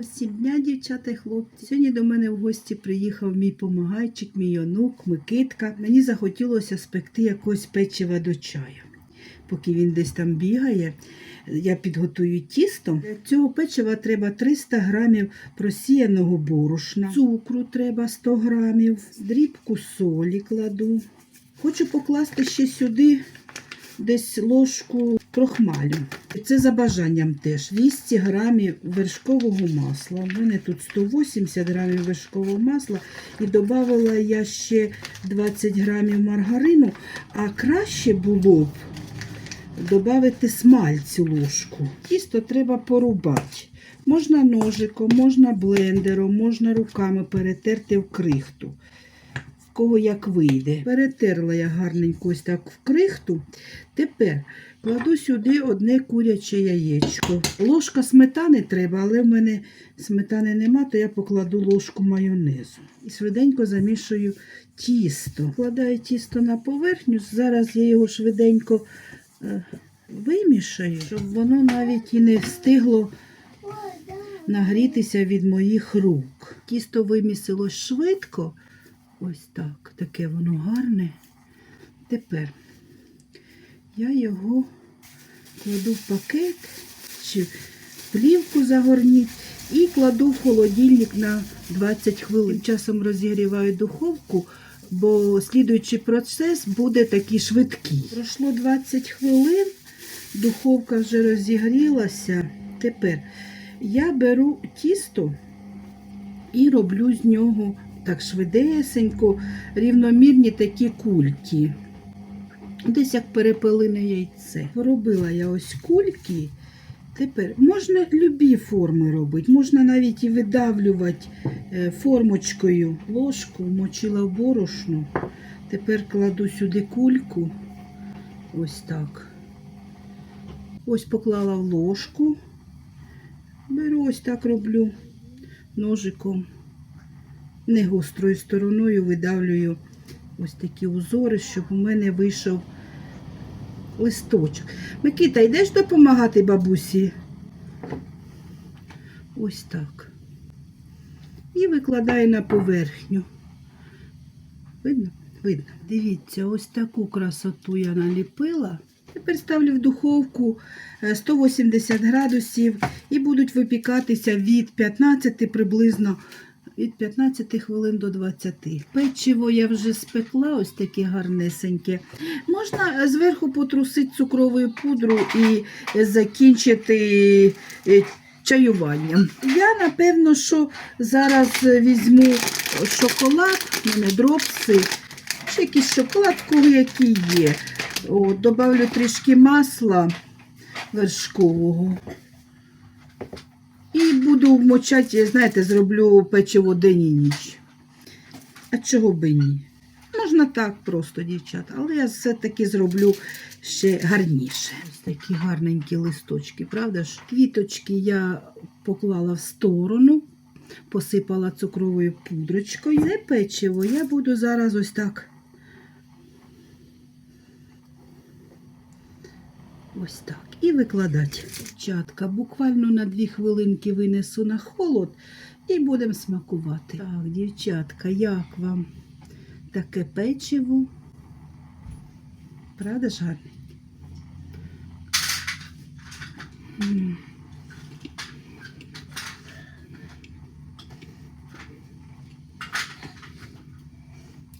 всім дня, дівчата і хлопці. Сьогодні до мене в гості приїхав мій помагайчик, мій онук, Микитка. Мені захотілося спекти якогось печива до чаю. Поки він десь там бігає, я підготую тісто. Для цього печива треба 300 грамів просіяного борошна, цукру треба 100 грамів, дрібку солі кладу. Хочу покласти ще сюди десь ложку крохмалю. Це за бажанням теж 200 грамів вершкового масла. У мене тут 180 грамів вершкового масла і додавала я ще 20 грамів маргарину, а краще було б додати смальцю ложку. Тісто треба порубати. Можна ножиком, можна блендером, можна руками перетерти в крихту. В кого як вийде. Перетерла я гарненько ось так в крихту. Тепер кладу сюди одне куряче яєчко. Ложка сметани треба, але в мене сметани нема, то я покладу ложку майонезу. І швиденько замішую тісто. Кладаю тісто на поверхню. Зараз я його швиденько е, вимішаю, щоб воно навіть і не встигло нагрітися від моїх рук. Тісто вимісилось швидко. Ось так, таке воно гарне. Тепер я його кладу в пакет чи плівку загорніть і кладу в холодильник на 20 хвилин. Часом розігріваю духовку, бо слідуючий процес буде такий швидкий. Пройшло 20 хвилин, духовка вже розігрілася. Тепер я беру тісто і роблю з нього так швидесенько, рівномірні такі кульки. Десь як перепелине яйце. Поробила я ось кульки. Тепер можна любі форми робити, можна навіть і видавлювати е, формочкою. Ложку мочила в борошно. Тепер кладу сюди кульку. Ось так. Ось поклала в ложку. Беру ось так роблю ножиком. Не гострою стороною видавлюю ось такі узори, щоб у мене вийшов листочок. Микита, йдеш допомагати бабусі? Ось так. І викладаю на поверхню. Видно? Видно. Дивіться, ось таку красоту я наліпила. Тепер ставлю в духовку е, 180 градусів і будуть випікатися від 15 приблизно від 15 хвилин до 20. Печиво я вже спекла, ось таке гарнесеньке. Можна зверху потрусити цукровою пудру і закінчити е, чаюванням. Я, напевно, що зараз візьму шоколад, у мене дропси, чи якийсь шоколад, в який є. О, добавлю трішки масла вершкового. Буду вмочати, знаєте, зроблю печиво день і ніч. А чого би ні? Можна так просто, дівчата, але я все-таки зроблю ще гарніше. Ось такі гарненькі листочки, правда ж? Квіточки я поклала в сторону, посипала цукровою пудрочкою. Це печиво я буду зараз ось так. Ось так. І викладати. Дівчатка, буквально на дві хвилинки винесу на холод і будемо смакувати. Так, дівчатка, як вам таке печиво? Правда ж гарне?